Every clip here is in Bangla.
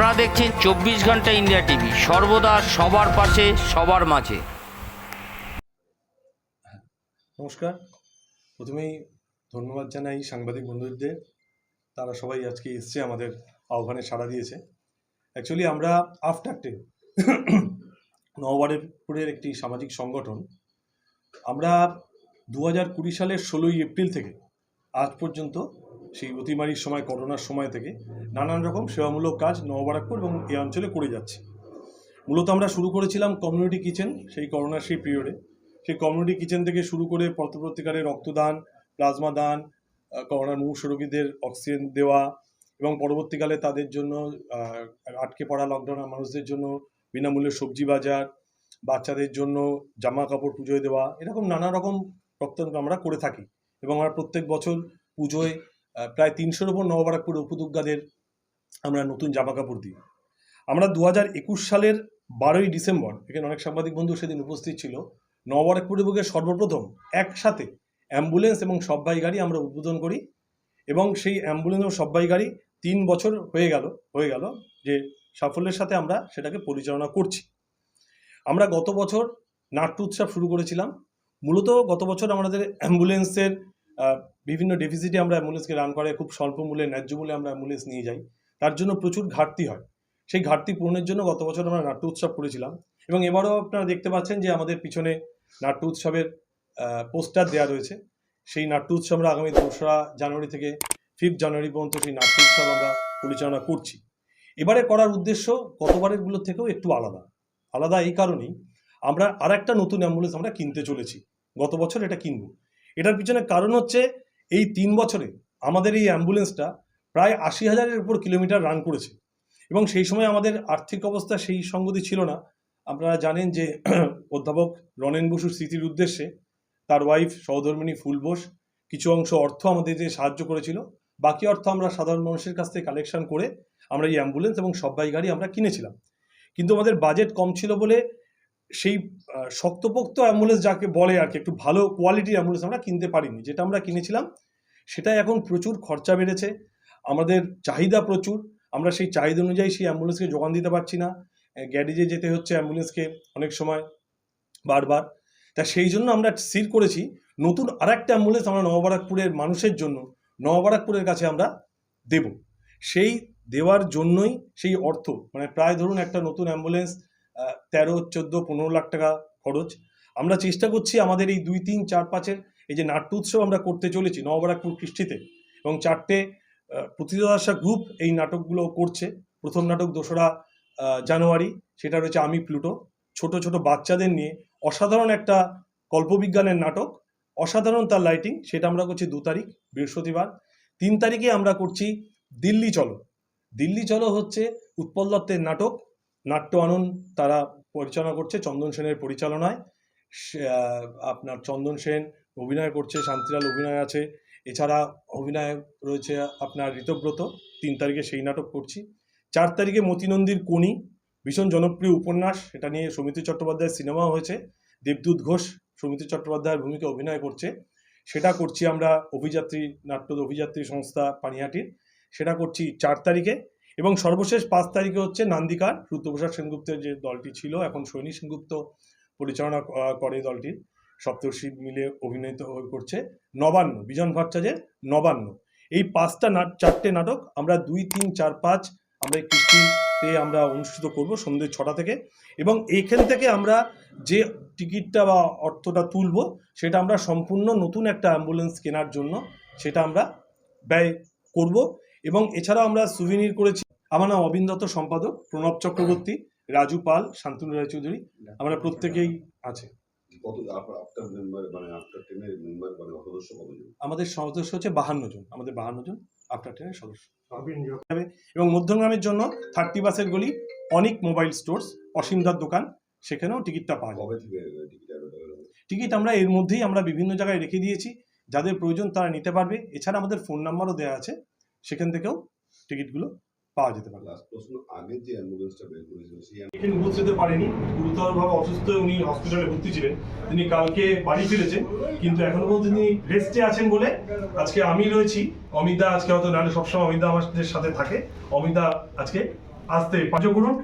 আপনারা দেখছেন চব্বিশ ঘণ্টা ইন্ডিয়া টিভি। সর্বদা সবার পাশে, সবার মাঝে। নমস্কার। প্রথমেই ধন্যবাদ জানাই সাংবাদিক বন্ধুদের। তারা সবাই আজকে এসছে আমাদের আহ্বানে সাড়া দিয়েছে। অ্যাকচুয়ালি আমরা আফটার টেন নববারেরপুরের একটি সামাজিক সংগঠন। আমরা দু হাজার কুড়ি সালের ষোলোই এপ্রিল থেকে আজ পর্যন্ত সেই অতিমারির সময়, করোনার সময় থেকে নানান রকম সেবামূলক কাজ নববারাকপুর এবং এই অঞ্চলে করে যাচ্ছে। মূলত আমরা শুরু করেছিলাম কমিউনিটি কিচেন সেই করোনার সেই পিরিয়ডে সেই কমিউনিটি কিচেন থেকে শুরু করে পত্রপত্রিকারে রক্তদান প্লাজমা দান করোনার মুমূর্ষ রোগীদের অক্সিজেন দেওয়া এবং পরবর্তীকালে তাদের জন্য আটকে পড়া লকডাউনের মানুষদের জন্য বিনামূল্যে সবজি বাজার, বাচ্চাদের জন্য জামা কাপড় পুজোয় দেওয়া, এরকম নানা রকম রক্তদান আমরা করে থাকি। এবং আমরা প্রত্যেক বছর পুজোয় প্রায় তিনশোর ওপর নববারাকপুর উপদুগ্গাদের আমরা নতুন জামা কাপড় দিই। আমরা দু হাজার একুশ সালের বারোই ডিসেম্বর, এখানে অনেক সাংবাদিক বন্ধু সেদিন উপস্থিত ছিল নববারাকপুর বিভাগের সর্বপ্রথম একসাথে অ্যাম্বুলেন্স এবং সব্বাই গাড়ি আমরা উদ্বোধন করি এবং সেই অ্যাম্বুলেন্স ও সব্বাই গাড়ি তিন বছর হয়ে গেল হয়ে গেল যে সাফল্যের সাথে আমরা সেটাকে পরিচালনা করছি। আমরা গত বছর নাট্য উৎসব শুরু করেছিলাম। মূলত গত বছর আমাদের অ্যাম্বুলেন্সের বিভিন্ন ডেফিসিটে আমরা অ্যাম্বুলেন্সকে রান করে, খুব স্বল্প মূল্যে, ন্যায্য মূল্যে আমরা অ্যাম্বুলেন্স নিয়ে যাই। তার জন্য প্রচুর ঘাটতি হয়। সেই ঘাটতি পূরণের জন্য গত বছর আমরা নাট্য উৎসব করেছিলাম। এবং এবারও আপনারা দেখতে পাচ্ছেন যে আমাদের পিছনে নাট্য উৎসবের পোস্টার দেওয়া রয়েছে। সেই নাট্য উৎসব আমরা আগামী দোসরা জানুয়ারি থেকে ফিফথ জানুয়ারি পর্যন্ত সেই নাট্য উৎসব আমরা পরিচালনা করছি। এবারে করার উদ্দেশ্য গতবারেরগুলোর থেকেও একটু আলাদা। আলাদা এই কারণেই আমরা আর একটা নতুন অ্যাম্বুলেন্স আমরা কিনতে চলেছি। গত বছর এটা কিনবো। এটার পিছনে কারণ হচ্ছে এই তিন বছরে আমাদের এই অ্যাম্বুলেন্সটা প্রায় আশি হাজারের উপর কিলোমিটার রান করেছে। এবং সেই সময় আমাদের আর্থিক অবস্থা সেই সঙ্গতি ছিল না। আপনারা জানেন যে অধ্যাপক রনেন বসুর স্মৃতির উদ্দেশ্যে তার ওয়াইফ সহধর্মিনী ফুল বোস কিছু অংশ অর্থ আমাদেরকে সাহায্য করেছিল। বাকি অর্থ আমরা সাধারণ মানুষের কাছ থেকে কালেকশন করে আমরা এই অ্যাম্বুলেন্স এবং সব্বাই গাড়ি আমরা কিনেছিলাম। কিন্তু আমাদের বাজেট কম ছিল বলে সেই শক্তপোক্ত অ্যাম্বুলেন্স যাকে বলে আর কি, একটু ভালো কোয়ালিটির অ্যাম্বুলেন্স আমরা কিনতে পারিনি। যেটা আমরা কিনেছিলাম সেটা এখন প্রচুর খরচা বেড়েছে। আমাদের চাহিদা প্রচুর। আমরা সেই চাহিদা অনুযায়ী সেই অ্যাম্বুলেন্সকে যোগান দিতে পারছি না। গ্যারেজে যেতে হচ্ছে অ্যাম্বুলেন্সকে অনেক সময়, বারবার। তা সেই জন্য আমরা স্থির করেছি, নতুন আরেকটা অ্যাম্বুলেন্স আমরা নববারাকপুরের মানুষের জন্য, নববারাকপুরের কাছে আমরা দেব। সেই দেওয়ার জন্যই সেই অর্থ মানে প্রায় ধরুন একটা নতুন অ্যাম্বুলেন্স তেরো, চোদ্দ, পনেরো লাখ টাকা খরচ। আমরা চেষ্টা করছি আমাদের এই দুই, তিন, চার, পাঁচের এই যে নাট্য উৎসব আমরা করতে চলেছি নববারাকপুর কৃষ্টিতে এবং চারটে প্রতিদাসা গ্রুপ এই নাটকগুলো করছে। প্রথম নাটক দোসরা জানুয়ারি, সেটা রয়েছে আমি, প্লুটো। ছোট ছোট বাচ্চাদের নিয়ে অসাধারণ একটা কল্পবিজ্ঞানের নাটক। অসাধারণ তার লাইটিং সেটা আমরা করছি দু তারিখ, বৃহস্পতিবার। তিন তারিখে আমরা করছি দিল্লি চলো। দিল্লি চলো হচ্ছে উৎপল দত্তের নাটক। নাট্য আনন্দ তারা পরিচালনা করছে চন্দন সেনের পরিচালনায়। আপনার চন্দন সেন অভিনয় করছে, শান্তিলাল অভিনয় আছে। এছাড়া অভিনয় রয়েছে আপনার ঋতব্রত, তিন তারিখে সেই নাটক করছি। চার তারিখে মতিনন্দীর কোনি ভীষণ জনপ্রিয় উপন্যাস এটা নিয়ে সমিতি চট্টোপাধ্যায়ের সিনেমা হয়েছে। দেবদূত ঘোষ সমিতি চট্টোপাধ্যায়ের ভূমিকা অভিনয় করছে। সেটা করছি আমরা অভিযাত্রী নাট্য অভিযাত্রী সংস্থা পানিহাটির। সেটা করছি চার তারিখে। এবং সর্বশেষ পাঁচ তারিখে হচ্ছে নান্দিকার। রুদ্রপ্রসাদ সেনগুপ্তের যে দলটি ছিল, এখন সৈনী সেনগুপ্ত পরিচালনা করে দলটির। সপ্তর্ষি মিলে অভিনীত হয়ে করছে নবান্ন, বিজন ভট্টাচার্যের নবান্ন। এই পাঁচটা চারটে নাটক আমরা দুই, তিন, চার, পাঁচ আমরা এই কৃষ্টিতে আমরা অনুষ্ঠিত করব সন্ধ্যে ছটা থেকে। এবং এইখান থেকে আমরা যে টিকিটটা বা অর্থটা তুলব, সেটা আমরা সম্পূর্ণ নতুন একটা অ্যাম্বুলেন্স কেনার জন্য সেটা আমরা ব্যয় করব। এবং এছাড়াও আমরা সুভিনির করেছি আমার নাম অবিন দত্ত সম্পাদক। প্রণব চক্রবর্তী রাজু পাল শান্তনু রায়চৌধুরী। আমরা প্রত্যেকেই আছে। কত আফটার মেম্বার মানে আফটার টেনের মেম্বার মানে আমাদের সদস্য হচ্ছে বাহান্ন জন। আমাদের বাহান্ন জন আফটার টেনের সদস্য। এবং মধ্যমগ্রামের জন্য থার্টি বাসের গলি অনিক মোবাইল স্টোর্স অসীমদার দোকান সেখানেও টিকিটটা পাওয়া যাবে টিকিট আমরা এর মধ্যেই আমরা বিভিন্ন জায়গায় রেখে দিয়েছি। যাদের প্রয়োজন তারা নিতে পারবে। এছাড়া আমাদের ফোন নাম্বারও দেওয়া আছে। সেখান থেকেও টিকিটগুলো পাওয়া যেতে পারে। লাস্ট প্রশ্ন আগে যে অ্যাম্বুলেন্সটা বের করেছিল সেই এখানে উপস্থিত পারেনি। গুরুতরভাবে অসুস্থ হয়ে উনি হসপিটালে ভর্তি ছিলেন। তিনি কালকে বাড়ি ফিরেছেন কিন্তু এখনও পর্যন্ত তিনি রেস্টে আছেন বলে আজকে আমি রয়েছি। অমিতা আজকে হয়তো নাহলে সবসময় অমিতা আমাদের সাথে থাকে। অমিতা আজকে আসতে সাহায্য করুন।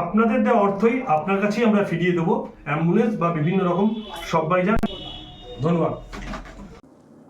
আপনাদের দেওয়া অর্থই আপনার কাছেই আমরা ফিরিয়ে দেবো। অ্যাম্বুলেন্স বা বিভিন্ন রকম সবাই যান ধন্যবাদ।